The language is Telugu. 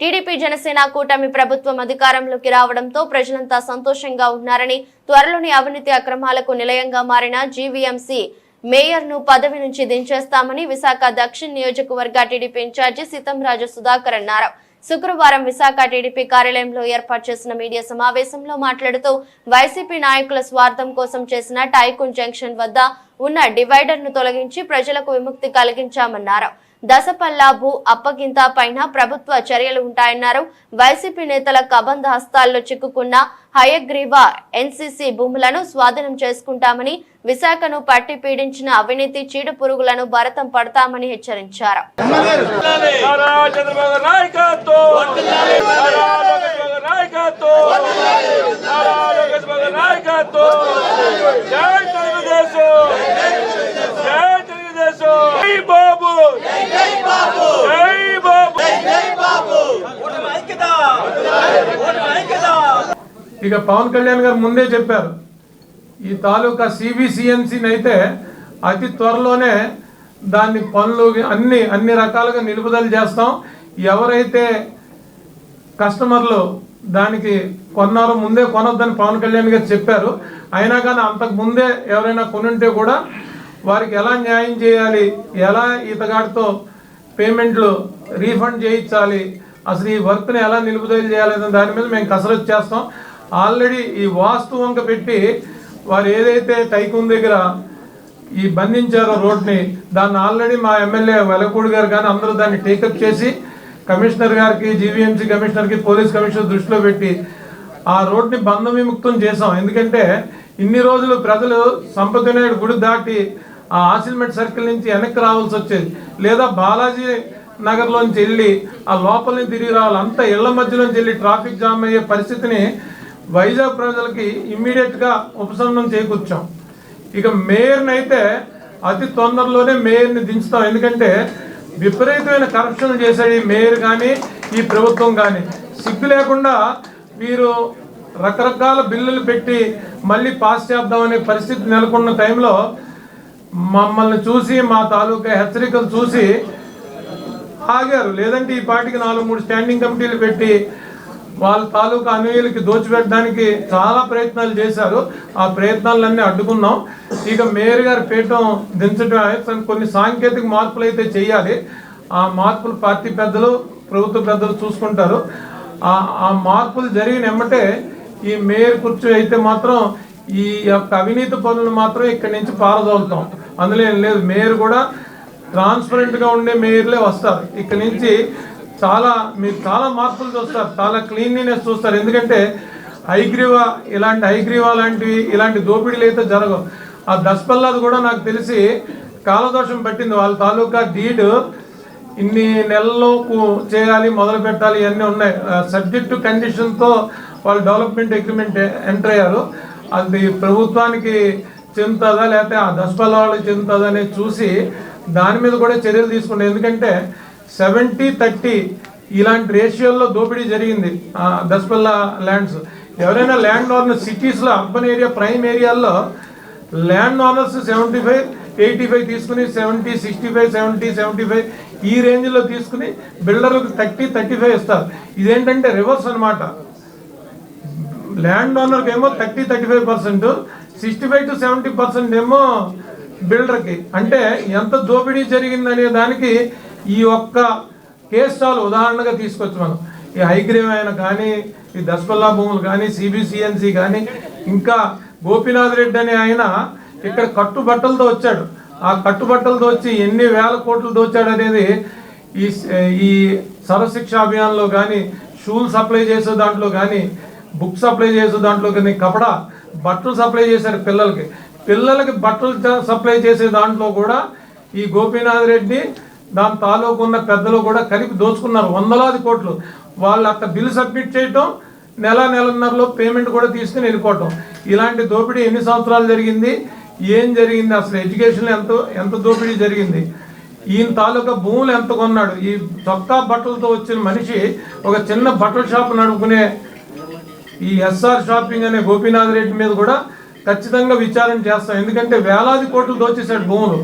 టీడీపీ జనసేన కూటమి ప్రభుత్వం అధికారంలోకి రావడంతో ప్రజలంతా సంతోషంగా ఉన్నారని త్వరలోని అవినీతి అక్రమాలకు నిలయంగా మారిన జీవీఎంసీ మేయర్ను పదవి నుంచి దించేస్తామని విశాఖ దక్షిణ నియోజకవర్గ టీడీపీ ఇన్ఛార్జి సీతంరాజు సుధాకర్ అన్నారు. శుక్రవారం విశాఖ టీడీపీ కార్యాలయంలో ఏర్పాటు చేసిన మీడియా సమావేశంలో మాట్లాడుతూ వైసీపీ నాయకుల స్వార్థం కోసం చేసిన టైకున్ జంక్షన్ వద్ద ఉన్న డివైడర్ను తొలగించి ప్రజలకు విముక్తి కలిగించామన్నారు. దశపల్లా భూ అప్పగింత పైన ప్రభుత్వ చర్యలు ఉంటాయన్నారు. వైసీపీ నేతల కబంధ హస్తాల్లో చిక్కుకున్న హయగ్రీవ ఎన్సీసీ భూములను స్వాధీనం చేసుకుంటామని విశాఖను పట్టి పీడించిన అవినీతి చీడు పురుగులను భరతం పడతామని హెచ్చరించారు. ఇక పవన్ కళ్యాణ్ గారు ముందే చెప్పారు ఈ తాలూకా సిబిసిఎన్సీని అయితే అతి త్వరలోనే దాన్ని పనులు అన్ని అన్ని రకాలుగా నిలుపుదల చేస్తాం. ఎవరైతే కస్టమర్లు దానికి కొన్నారో ముందే కొనొద్దని పవన్ కళ్యాణ్ గారు చెప్పారు. అయినా కానీ అంతకు ముందే ఎవరైనా కొనుంటే కూడా వారికి ఎలా న్యాయం చేయాలి ఎలా ఈతగాడితో పేమెంట్లు రీఫండ్ చేయించాలి అసలు ఈ వర్క్ని ఎలా నిలుపుదల చేయాలి దాని మీద మేము కసరత్తు చేస్తాం. ఆల్రెడీ ఈ వాస్తు వంక పెట్టి వారు ఏదైతే టైకూన్ దగ్గర ఈ బంధించారో రోడ్ని దాన్ని ఆల్రెడీ మా ఎమ్మెల్యే వెలకూడి గారు కానీ అందరూ దాన్ని టేకప్ చేసి కమిషనర్ గారికి జీవీఎంసీ కమిషనర్కి పోలీస్ కమిషనర్ దృష్టిలో పెట్టి ఆ రోడ్ని బంధ విముక్తం చేసాం ఎందుకంటే ఇన్ని రోజులు ప్రజలు సంపద గుడి దాటి ఆ ఆసిల్మెంట్ సర్కిల్ నుంచి వెనక్కి రావాల్సి వచ్చేది. లేదా బాలాజీ నగర్లోంచి వెళ్ళి ఆ లోపలిని తిరిగి రావాలి. అంతా ఇళ్ళ మధ్యలోంచి వెళ్ళి ట్రాఫిక్ జామ్ అయ్యే పరిస్థితిని వైజాగ్ ప్రజలకి ఇమ్మీడియట్గా ఉపశమనం చేకూర్చాం. ఇక మేయర్ని అయితే అతి తొందరలోనే మేయర్ని దించుతాం. ఎందుకంటే విపరీతమైన కరప్షన్ చేశాడు ఈ మేయర్ కానీ ఈ ప్రభుత్వం కానీ సిగ్గు లేకుండా వీరు రకరకాల బిల్లులు పెట్టి మళ్ళీ పాస్ చేద్దామనే పరిస్థితి నెలకొన్న టైంలో మమ్మల్ని చూసి మా తాలూకా హెచ్చరికలు చూసి ఆగారు. లేదంటే ఈ పార్టీకి నాలుగు మూడు స్టాండింగ్ కమిటీలు పెట్టి వాళ్ళ తాలూకా అనుయులకి దోచిపెట్టడానికి చాలా ప్రయత్నాలు చేశారు. ఆ ప్రయత్నాలన్నీ అడ్డుకున్నాం. ఇక మేయర్ గారి పీఠం దించడం కొన్ని సాంకేతిక మార్పులు అయితే చేయాలి. ఆ మార్పులు పార్టీ పెద్దలు ప్రభుత్వ పెద్దలు చూసుకుంటారు. ఆ మార్పులు జరిగిన ఎమ్మటే ఈ మేయర్ కుర్చీ అయితే మాత్రం ఈ యొక్క అవినీతి పనులు మాత్రం ఇక్కడి నుంచి పారదోలుతాం. అందులో ఏం లేదు. మేయర్ కూడా ట్రాన్స్పరెంట్గా ఉండే మేయర్లే వస్తారు. ఇక్కడ నుంచి చాలా మీరు చాలా మార్పులు చూస్తారు చాలా క్లీన్లీనెస్ చూస్తారు. ఎందుకంటే హైగ్రీవ ఇలాంటి హైగ్రీవ లాంటివి ఇలాంటి దోపిడీలు అయితే జరగవు. ఆ దశపల్లాది కూడా నాకు తెలిసి కాలదోషం పట్టింది. వాళ్ళ తాలూకా డీడ్ ఇన్ని నెలల్లో చేయాలి మొదలు పెట్టాలి ఇవన్నీ ఉన్నాయి. సబ్జెక్టు కండిషన్తో వాళ్ళు డెవలప్మెంట్ అగ్రిమెంట్ ఎంటర్ అయ్యారు. అది ప్రభుత్వానికి చెందుతుందా లేకపోతే ఆ దశపల్ల వాళ్ళకి చెందుతుందా అనేది చూసి దాని మీద కూడా చర్యలు తీసుకుంటాం ఎందుకంటే సెవెంటీ థర్టీ ఇలాంటి రేషియోల్లో దోపిడీ జరిగింది. ఆ దశపల్ల ల్యాండ్స్. ఎవరైనా ల్యాండ్ ఓనర్ సిటీస్లో అర్బన్ ఏరియా ప్రైమ్ ఏరియాల్లో land owners seventy five eighty five తీసుకుని seventy sixty five seventy seventy five ఈ రేంజ్లో తీసుకుని బిల్డర్లకు థర్టీ థర్టీ ఫైవ్ ఇస్తారు. ఇదేంటంటే రివర్స్ అన్నమాట. ల్యాండ్ ఓనర్కి ఏమో thirty thirty five percent sixty five to seventy percent ఏమో బిల్డర్కి. అంటే ఎంత దోపిడీ జరిగిందనే దానికి ఈ ఒక్క కేసు చాలు ఉదాహరణగా తీసుకోవచ్చు మనం ఈ హైగ్రీవ్ అయిన కానీ ఈ దశపల్లా భూములు కానీ సిబిసిఎన్సి కానీ ఇంకా గోపీనాథ్ రెడ్డి అనే ఆయన ఇక్కడ కట్టుబట్టలతో వచ్చాడు. ఆ కట్టుబట్టలతో వచ్చి ఎన్ని వేల కోట్లు దోచాడు అనేది ఈ ఈ సర్వశిక్ష అభియాన్లో కానీ షూలు సప్లై చేసే దాంట్లో కానీ బుక్ సప్లై చేసే దాంట్లో కానీ కపడా బట్టలు సప్లై చేశారు పిల్లలకి. పిల్లలకి బట్టలు సప్లై చేసే దాంట్లో కూడా ఈ గోపీనాథ్ రెడ్డి దాని తాలూకు ఉన్న పెద్దలు కూడా కలిపి దోచుకున్నారు. వందలాది కోట్లు. వాళ్ళు అంత బిల్లు సబ్మిట్ చేయటం నెల నెలన్నరలో పేమెంట్ కూడా తీసుకుని వెళ్ళిపోవటం. ఇలాంటి దోపిడీ ఎన్ని సంవత్సరాలు జరిగింది? ఏం జరిగింది? అసలు ఎడ్యుకేషన్లో ఎంత ఎంత దోపిడీ జరిగింది? ఈయన తాలూకా భూములు ఎంత కొన్నాడు? ఈ చొక్కా బట్టలతో వచ్చిన మనిషి ఒక చిన్న బట్టల షాప్ నడుపుకునే ఈ ఎస్ఆర్ షాపింగ్ అనే గోపీనాథ్ రెడ్డి మీద కూడా ఖచ్చితంగా విచారణ చేస్తాం. ఎందుకంటే వేలాది కోట్లు దోచేశాడు భూములు.